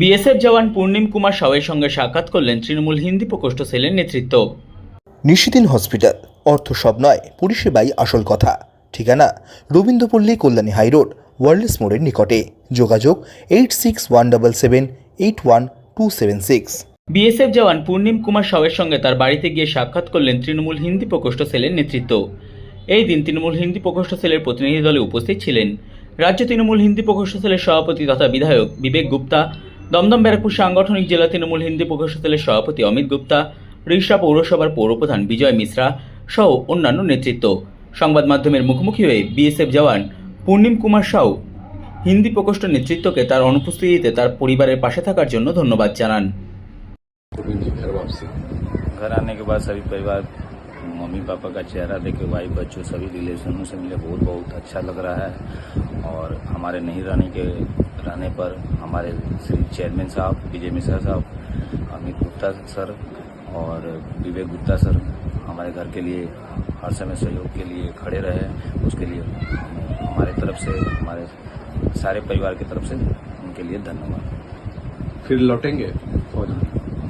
BSF জওয়ান পূর্ণিম কুমার সাউয়ের সঙ্গে সাক্ষাৎ করলেন তৃণমূল হিন্দি প্রকোষ্ঠ সেলের নেতৃত্ব। নিশিদিন হসপিটাল অর্থ সব নয় পরিষেবাই আসল কথা। ঠিকানা রবীন্দ্রপল্লী কল্যাণী হাইরোড ওয়ার্ল্ডস মোড়ের নিকটে। যোগাযোগ eight six one double seven eight one two seven six. BSF jawan Purnim Kumar সাউয়ের সঙ্গে তার বাড়িতে গিয়ে সাক্ষাৎ করলেন তৃণমূল হিন্দি প্রকোষ্ঠ সেলের নেতৃত্ব। এই দিন তৃণমূল হিন্দি প্রকোষ্ঠ সেলের প্রতিনিধি দলে উপস্থিত ছিলেন। রাজ্য তৃণমূল হিন্দি প্রকোষ্ঠ সেলের সভাপতি তথা বিধায়ক বিবেক গুপ্তা দমদম ব্যারাকপুর সাংগঠনিক জেলা তৃণমূল হিন্দি প্রকোষ্ঠ সেলের সভাপতি অমিত গুপ্তা রিষড়া পৌরসভার পৌরপ্রধান বিজয় মিশ্রা সহ অন্যান্য নেতৃত্ব সংবাদ মাধ্যমের মুখোমুখি হয়ে বিএসএফ জওয়ান পূর্ণিম কুমার সাউ হিন্দি প্রকোষ্ঠ নেতৃত্বকে তার অনুপস্থিতিতে তার পরিবারের পাশে থাকার জন্য ধন্যবাদ জানান जी घर वापसी घर आने के बाद सभी परिवार मम्मी पापा का चेहरा देखे भाई बच्चों सभी रिलेशनों से मिले बहुत बहुत अच्छा लग रहा है। और हमारे नहीं रहने के रहने पर हमारे श्री चेयरमैन साहब विजय मिश्रा साहब अमित गुप्ता सर और विवेक गुप्ता सर हमारे घर के लिए हर समय सहयोग के लिए खड़े रहे। उसके लिए हमारे तरफ़ से हमारे सारे परिवार की तरफ़ से उनके लिए धन्यवाद। फिर लौटेंगे? फौज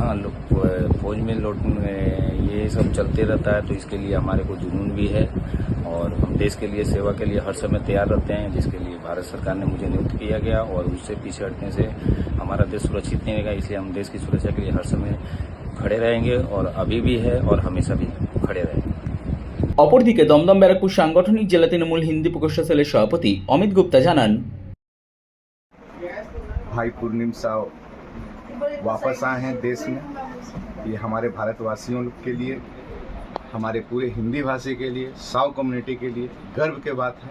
हाँ लोग फौज में लौट ये सब चलते रहता है तो इसके लिए हमारे को जुनून भी है और हम देश के लिए सेवा के लिए हर समय तैयार रहते हैं जिसके लिए भारत सरकार ने मुझे नियुक्त किया गया और उससे पीछे हटने से हमारा देश सुरक्षित नहीं रहेगा इसलिए हम देश की सुरक्षा के लिए हर समय खड़े रहेंगे और अभी भी है और हमेशा भी खड़े रहेंगे অপরদিকে দমদম ব্যারাকপুর সাংগঠনিক জেলা তৃণমূল হিন্দি প্রকোষ্ঠ সেলের সভাপতি অমিত গুপ্তা জানান भाई पूर्णिम साव वापस आए हैं देश में। ये हमारे भारतवासियों के लिए, हमारे पूरे हिंदी भाषी के लिए, साव कम्युनिटी के लिए गर्व के बात है।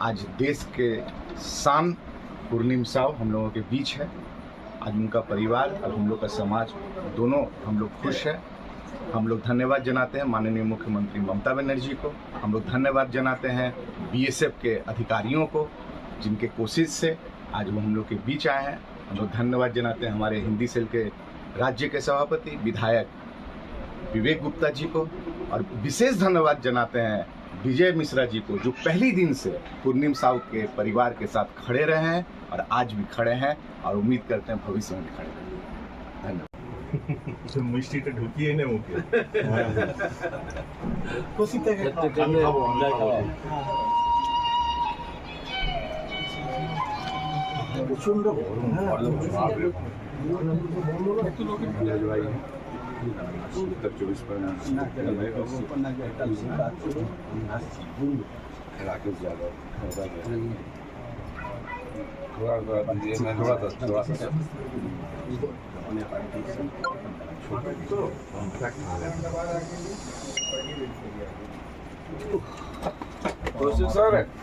आज देश के शान पूर्णिम साव हम लोगों के बीच है। आज उनका परिवार और हम लोग का समाज, दोनों हम लोग खुश है। हम लोग धन्यवाद जनाते हैं माननीय मुख्यमंत्री ममता बनर्जी को। हम लोग धन्यवाद जनाते हैं बीएसएफ के अधिकारियों को, जिनके कोशिश से आज वो हम लोग के बीच आए हैं। हम लोग धन्यवाद जनाते हैं हमारे हिंदी सेल के राज्य के सभापति विधायक विवेक गुप्ता जी को और विशेष धन्यवाद जनाते हैं विजय मिश्रा जी को जो पहले दिन से पूर्णिम साहु के परिवार के साथ खड़े रहे हैं और आज भी खड़े हैं और उम्मीद करते हैं भविष्य में खड़े रहेंगे। धन्यवाद। तो ढुकी है ना প্রচন্ড গরম বাপরে उत्तर चौबीस परगना राकेश यादव थोड़ा थोड़ा दीजिए मैं थोड़ा सा थोड़ा सा